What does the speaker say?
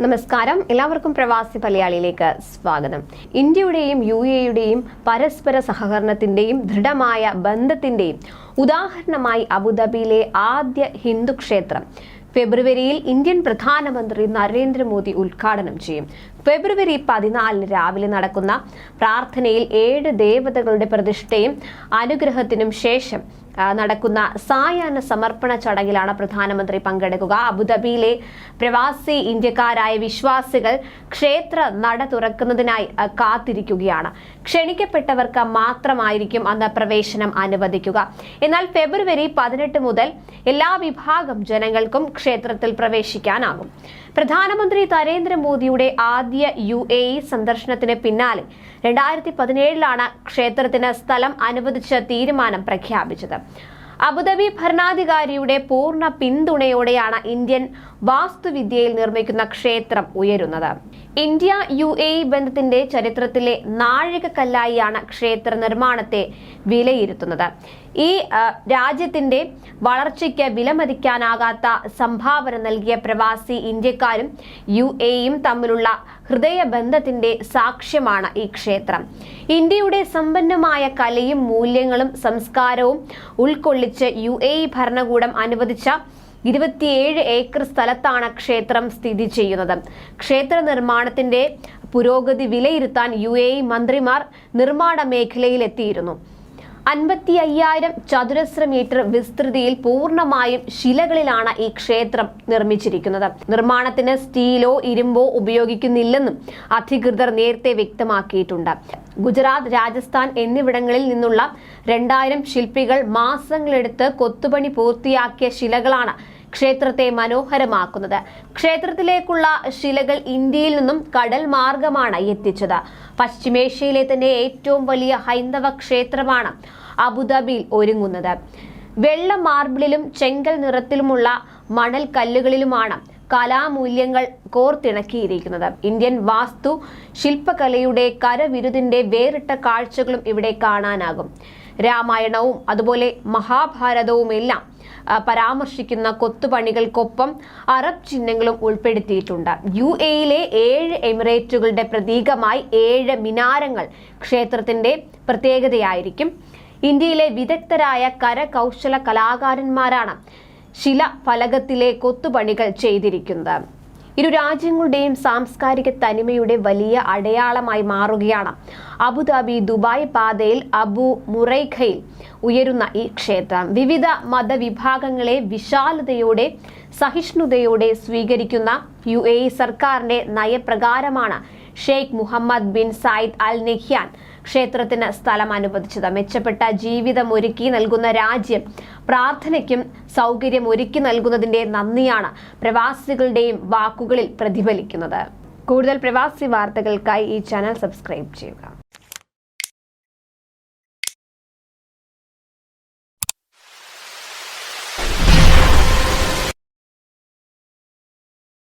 നമസ്കാരം. എല്ലാവർക്കും പ്രവാസി മലയാളിയിലേക്ക് സ്വാഗതം. ഇന്ത്യയുടെയും യു എയുടെയും പരസ്പര സഹകരണത്തിന്റെയും ദൃഢമായ ബന്ധത്തിന്റെയും ഉദാഹരണമായി അബുദാബിയിലെ ആദ്യ ഹിന്ദു ക്ഷേത്രം ഫെബ്രുവരിയിൽ ഇന്ത്യൻ പ്രധാനമന്ത്രി നരേന്ദ്രമോദി ഉദ്ഘാടനം ചെയ്യും. ഫെബ്രുവരി പതിനാലിന് രാവിലെ നടക്കുന്ന പ്രാർത്ഥനയിൽ ഏഴ് ദേവതകളുടെ പ്രതിഷ്ഠയും അനുഗ്രഹത്തിനും ശേഷം നടക്കുന്ന സായാഹ്ന സമർപ്പണ ചടങ്ങിലാണ് പ്രധാനമന്ത്രി പങ്കെടുക്കുക. അബുദാബിയിലെ പ്രവാസി ഇന്ത്യക്കാരായ വിശ്വാസികൾ ക്ഷേത്ര നട തുറക്കുന്നതിനായി കാത്തിരിക്കുകയാണ്. ക്ഷണിക്കപ്പെട്ടവർക്ക് മാത്രമായിരിക്കും അന്ന് പ്രവേശനം അനുവദിക്കുക. എന്നാൽ ഫെബ്രുവരി പതിനെട്ട് മുതൽ എല്ലാ വിഭാഗം ജനങ്ങൾക്കും ക്ഷേത്രത്തിൽ പ്രവേശിക്കാനാകും. പ്രധാനമന്ത്രി നരേന്ദ്രമോദിയുടെ ആദ്യ യു എ ഇ സന്ദർശനത്തിന് പിന്നാലെ രണ്ടായിരത്തി പതിനേഴിലാണ് ക്ഷേത്രത്തിന് സ്ഥലം അനുവദിച്ച തീരുമാനം പ്രഖ്യാപിച്ചത്. അബുദാബി ഭരണാധികാരിയുടെ പൂർണ പിന്തുണയോടെയാണ് ഇന്ത്യൻ വാസ്തുവിദ്യയിൽ നിർമ്മിക്കുന്ന ക്ഷേത്രം ഉയരുന്നത്. ഇന്ത്യ യു എ ബന്ധത്തിന്റെ ചരിത്രത്തിലെ നാഴികക്കല്ലായിയാണ് ക്ഷേത്ര നിർമ്മാണത്തെ വിലയിരുത്തുന്നത്. ഈ രാജ്യത്തിന്റെ വളർച്ചയ്ക്ക് വിലമതിക്കാനാകാത്ത സംഭാവന നൽകിയ പ്രവാസി ഇന്ത്യക്കാരും യു എയും തമ്മിലുള്ള ഹൃദയബന്ധത്തിന്റെ സാക്ഷ്യമാണ് ഈ ക്ഷേത്രം. ഇന്ത്യയുടെ സമ്പന്നമായ കലയും മൂല്യങ്ങളും സംസ്കാരവും ഉൾക്കൊള്ളിച്ച് യു എ ഭരണകൂടം അനുവദിച്ച ഇരുപത്തിയേഴ് ഏക്കർ സ്ഥലത്താണ് ക്ഷേത്രം സ്ഥിതി ചെയ്യുന്നത്. ക്ഷേത്ര നിർമ്മാണത്തിന്റെ പുരോഗതി വിലയിരുത്താൻ യു എ മന്ത്രിമാർ നിർമ്മാണ മേഖലയിൽ എത്തിയിരുന്നു അൻപത്തി അയ്യായിരം ചതുരശ്ര മീറ്റർ വിസ്തൃതിയിൽ പൂർണമായും ശിലകളിലാണ് ഈ ക്ഷേത്രം നിർമ്മിച്ചിരിക്കുന്നത്. നിർമ്മാണത്തിന് സ്റ്റീലോ ഇരുമ്പോ ഉപയോഗിക്കുന്നില്ലെന്നും അധികൃതർ നേരത്തെ വ്യക്തമാക്കിയിട്ടുണ്ട്. ഗുജറാത്ത് രാജസ്ഥാൻ എന്നിവിടങ്ങളിൽ നിന്നുള്ള രണ്ടായിരം ശില്പികൾ മാസങ്ങളെടുത്ത് കൊത്തുപണി പൂർത്തിയാക്കിയ ശിലകളാണ് ക്ഷേത്രത്തെ മനോഹരമാക്കുന്നത്. ക്ഷേത്രത്തിലേക്കുള്ള ശിലകൾ ഇന്ത്യയിൽ നിന്നും കടൽ മാർഗമാണ് എത്തിച്ചത്. പശ്ചിമേഷ്യയിലെ തന്നെ ഏറ്റവും വലിയ ഹൈന്ദവ ക്ഷേത്രമാണ് അബുദാബിയിൽ ഒരുങ്ങുന്നത്. വെള്ള മാർബിളിലും ചെങ്കൽ നിറത്തിലുമുള്ള മണൽ കല്ലുകളിലുമാണ് കലാമൂല്യങ്ങൾ കോർത്തിണക്കിയിരിക്കുന്നത്. ഇന്ത്യൻ വാസ്തു ശില്പകലയുടെ കരവിരുതിന്റെ വേറിട്ട കാഴ്ചകളും ഇവിടെ കാണാനാകും. രാമായണവും അതുപോലെ മഹാഭാരതവും എല്ലാം പരാമർശിക്കുന്ന കൊത്തുപണികൾക്കൊപ്പം അറബ് ചിഹ്നങ്ങളും ഉൾപ്പെടുത്തിയിട്ടുണ്ട്. യു എയിലെ ഏഴ് എമിറേറ്റുകളുടെ പ്രതീകമായി ഏഴ് മിനാരങ്ങൾ ക്ഷേത്രത്തിന്റെ പ്രത്യേകതയായിരിക്കും. ഇന്ത്യയിലെ വിദഗ്ധരായ കരകൗശല കലാകാരന്മാരാണ് ശില ഫലകത്തിലെ കൊത്തുപണികൾ ചെയ്തിരിക്കുന്നത്. ഇരു രാജ്യങ്ങളുടെയും സാംസ്കാരിക തനിമയുടെ വലിയ അടയാളമായി മാറുകയാണ്. അബുദാബി ദുബായ് പാതയിൽ അബു മുറൈഖയിൽ ഉയരുന്ന ഈ ക്ഷേത്രം വിവിധ മതവിഭാഗങ്ങളെ വിശാലതയോടെ സഹിഷ്ണുതയോടെ സ്വീകരിക്കുന്ന യു എ സർക്കാരിന്റെ നയപ്രകാരമാണ് Sheikh Mohammed bin Zayed Al Nahyan ക്ഷേത്രത്തിന് സ്ഥലം അനുവദിച്ചത് മെച്ചപ്പെട്ട ജീവിതം ഒരുക്കി നൽകുന്ന രാജ്യം പ്രാർത്ഥനയ്ക്കും സൗകര്യം ഒരുക്കി നൽകുന്നതിന്റെ നന്ദിയാണ് പ്രവാസികളുടെയും വാക്കുകളിൽ പ്രതിഫലിക്കുന്നത്. കൂടുതൽ പ്രവാസി വാർത്തകൾക്കായി ഈ ചാനൽ സബ്സ്ക്രൈബ് ചെയ്യുക.